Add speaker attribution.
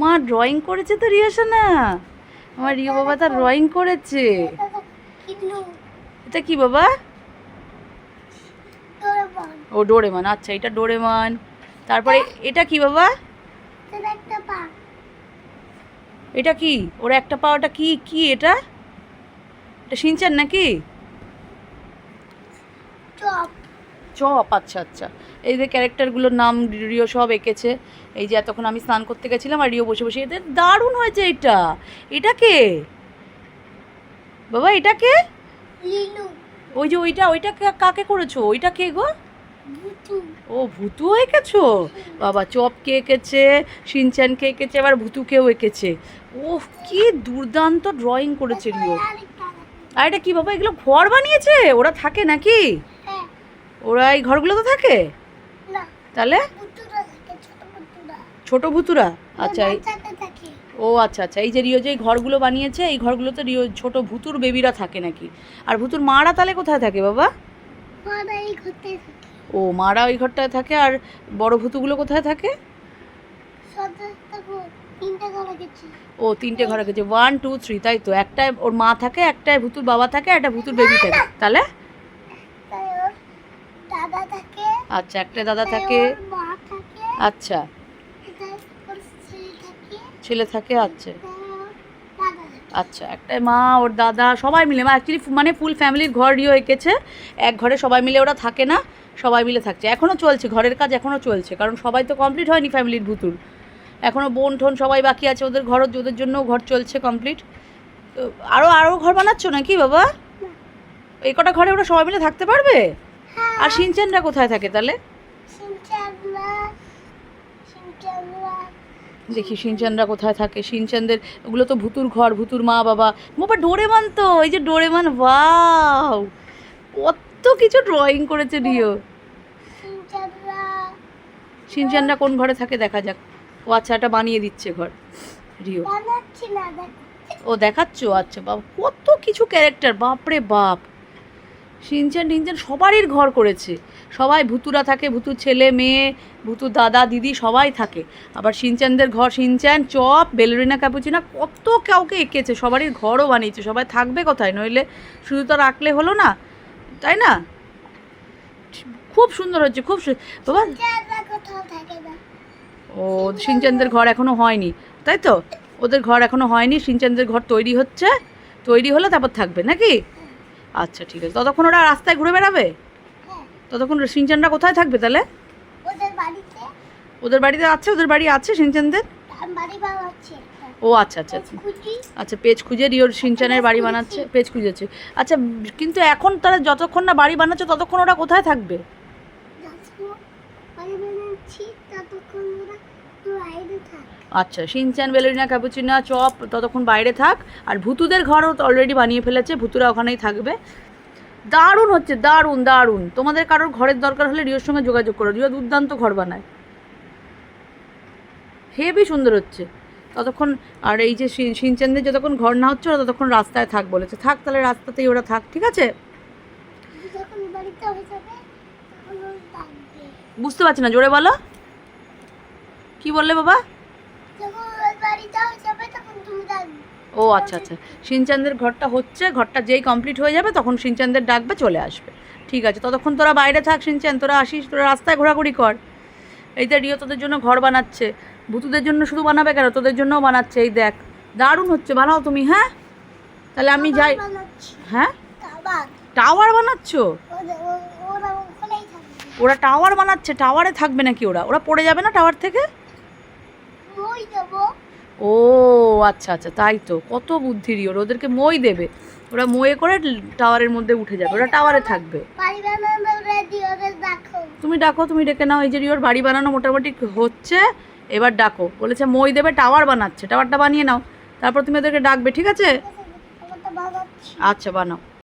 Speaker 1: মা ড্রয়িং করেছে তো রিয়াসানা আমার রিও বাবা তার ড্রয়িং করেছে।
Speaker 2: এটা
Speaker 1: কি বাবা? ও ডোরেমান আচ্ছা এটা ডোরেমান তারপরে এটা কি বাবা?
Speaker 2: এটা
Speaker 1: কি? ওর একটা পাওয়াটা কি? কি এটা? এটা সিনচান নাকি?
Speaker 2: চপ
Speaker 1: আচ্ছা আচ্ছা। এই যে ক্যারেক্টারগুলোর নাম রিও সব এঁকেছে। এই যে এতক্ষণ আমি স্নান করতে গেছিলাম আর রিও বসে বসে এদের দারুণ হয়েছে এটা। এটা কে? বাবা এটা কে? ওই যে ওইটা ওইটা কাকে করেছ? ওইটা কে গো? ও ভুতু এঁকেছো বাবা চপকে এঁকেছে সিনচ্যানকে এঁকেছে এবার ভুতুকেও এঁকেছে। ও কি দুর্দান্ত ড্রয়িং করেছে রিও। আর এটা কি বাবা এগুলো ঘর বানিয়েছে? ওরা থাকে নাকি? ওরা এই ঘরগুলোতে থাকে? তাহলে?
Speaker 2: ছোট
Speaker 1: ভুতুরা আচ্ছা ও আচ্ছা আচ্ছা এই যে রিও যে ঘরগুলো বানিয়েছে এই ঘরগুলোতে রিও ছোট ভুতুর বেবিরা থাকে নাকি? আর ভুতুর মারা তাহলে কোথায় থাকে বাবা? ও মারা ওই ঘরটায় থাকে আর বড় ভুতুগুলো কোথায় থাকে? ও তিনটে ঘরে গেছে ওয়ান টু থ্রি তাই তো? একটায় ওর মা থাকে একটায় ভুতুর বাবা থাকে একটা ভুতুর বেবি থাকে। তাহলে
Speaker 2: তাই ওর দাদা থাকে
Speaker 1: আচ্ছা একটা দাদা থাকে। আচ্ছা।
Speaker 2: ছেলে থাকে
Speaker 1: আচ্ছা। আচ্ছা একটা মা ওর দাদা সবাই মিলে। মা অ্যাকচুয়ালি মানে ফুল ফ্যামিলির ঘর রিও এঁকেছে। এক ঘরে সবাই মিলে ওরা থাকে না সবাই মিলে থাকছে। এখনও চলছে ঘরের কাজ এখনও চলছে কারণ সবাই তো কমপ্লিট হয়নি ফ্যামিলির ভুতুর। এখনও বোন ঠোন সবাই বাকি আছে ওদের ঘর ওদের জন্যও ঘর চলছে কমপ্লিট তো আরও আরও ঘর বানাচ্ছ নাকি বাবা? এই কটা ঘরে ওরা সবাই মিলে থাকতে পারবে? আর সিনচেনরা কোথায় থাকে তাহলে? দেখি সিনচানরা কোথায় থাকে। সিনচানদের ওগুলো তো ভুতুর ঘর ভুতুর মা বাবা। মোবা ডোরেমান তো এই যে ডোরেমান ওয়াও! কত কিছু ড্রয়িং করেছে রিও।
Speaker 2: সিনচানরা
Speaker 1: কোন ঘরে থাকে দেখা যাক। ও আচ্ছা এটা বানিয়ে দিচ্ছে ঘর রিও। ও দেখাচ্ছ? আচ্ছা বাবা কত কিছু ক্যারেক্টার বাপরে বাপ। সিনচান টিনচান সবারই ঘর করেছে। সবাই ভুতুরা থাকে ভুতুর ছেলে মেয়ে ভুতুর দাদা দিদি সবাই থাকে। আবার সিনচানদের ঘর সিনচান চপ বেলরিনা ক্যাপুচিনা কত কাউকে এঁকেছে সবারই ঘরও বানিয়েছে। সবাই থাকবে কোথায়? নইলে শুধু তো রাখলে হলো না তাই না? খুব সুন্দর হচ্ছে খুব বাবা। ও সিনচানদের ঘর এখনও হয়নি তাই তো? ওদের ঘর এখনও হয়নি সিনচানদের ঘর তৈরি হচ্ছে তৈরি হলে তারপর থাকবে নাকি? আচ্ছা ঠিক আছে। ততক্ষণ ওরা রাস্তায় ঘুরে বেড়াবে?
Speaker 2: হ্যাঁ।
Speaker 1: ততক্ষণ সিনচানরা কোথায় থাকবে তাহলে?
Speaker 2: ওদের বাড়িতে।
Speaker 1: আছে? ওদের বাড়ি আছে সিনচানদের? ও আচ্ছা আচ্ছা আচ্ছা। আচ্ছা পেজ খুঁজে রিওর সিনচানের বাড়ি বানাচ্ছে? পেজ খুঁজেছে আচ্ছা কিন্তু এখন তারা যতক্ষণ না বাড়ি বানাচ্ছে ততক্ষণ ওরা কোথায় থাকবে?
Speaker 2: ততক্ষণ ওরা
Speaker 1: আচ্ছা সিনচান বেলেরিনা ক্যাপুচিনা চপ ততক্ষণ বাইরে থাক। আর ভুতুদের ঘরও অলরেডি বানিয়ে ফেলেছে ভুতুরা ওখানেই থাকবে। দারুণ হচ্ছে দারুণ দারুণ। তোমাদের কারোর ঘরের দরকার হলে রিওর সঙ্গে যোগাযোগ করো রিও দুর্দান্ত ঘর বানায়। হেভি সুন্দর হচ্ছে। ততক্ষণ আর এই যে সিন- সিনচানদের যতক্ষণ ঘর না হচ্ছে ওরা ততক্ষণ রাস্তায় থাক বলেছে। থাক তাহলে রাস্তাতেই ওরা থাক ঠিক আছে? বুঝতে পারছি না জোরে বলো। কি বললে বাবা? ও আচ্ছা আচ্ছা। সিনচানদের ঘরটা হচ্ছে ঘরটা যেই কমপ্লিট হয়ে যাবে তখন সিনচানদের ডাকবে চলে আসবে। ঠিক আছে ততক্ষণ তোরা বাইরে থাক সিনচান তোরা আসিস তোরা রাস্তায় ঘোরাঘুরি কর। এই যে রিও তোদের জন্য ঘর বানাচ্ছে ভূতুদের জন্য শুধু বানাবে কেন? তোদের জন্যও বানাচ্ছে এই দেখ। দারুণ হচ্ছে বানাও তুমি হ্যাঁ? তাহলে আমি যাই। হ্যাঁ? টাওয়ার। বানাচ্ছ?
Speaker 2: ওরা
Speaker 1: টাওয়ার বানাচ্ছে টাওয়ারে থাকবে নাকি ওরা? ওরা পড়ে যাবে না টাওয়ার থেকে?
Speaker 2: মই দেবো।
Speaker 1: ও আচ্ছা আচ্ছা তাই তো কত বুদ্ধি রিওর ওদেরকে মই দেবে। ওরা ময়ে করে টাওয়ারের মধ্যে উঠে যাবে ওরা টাওয়ারে থাকবে। তুমি ডাকো তুমি ডেকে নাও এই যে রিওর বাড়ি বানানো মোটামুটি হচ্ছে এবার ডাকো। বলেছে মই দেবে টাওয়ার বানাচ্ছে টাওয়ারটা বানিয়ে নাও তারপর তুমি ওদেরকে ডাকবে ঠিক আছে? আচ্ছা বানাও।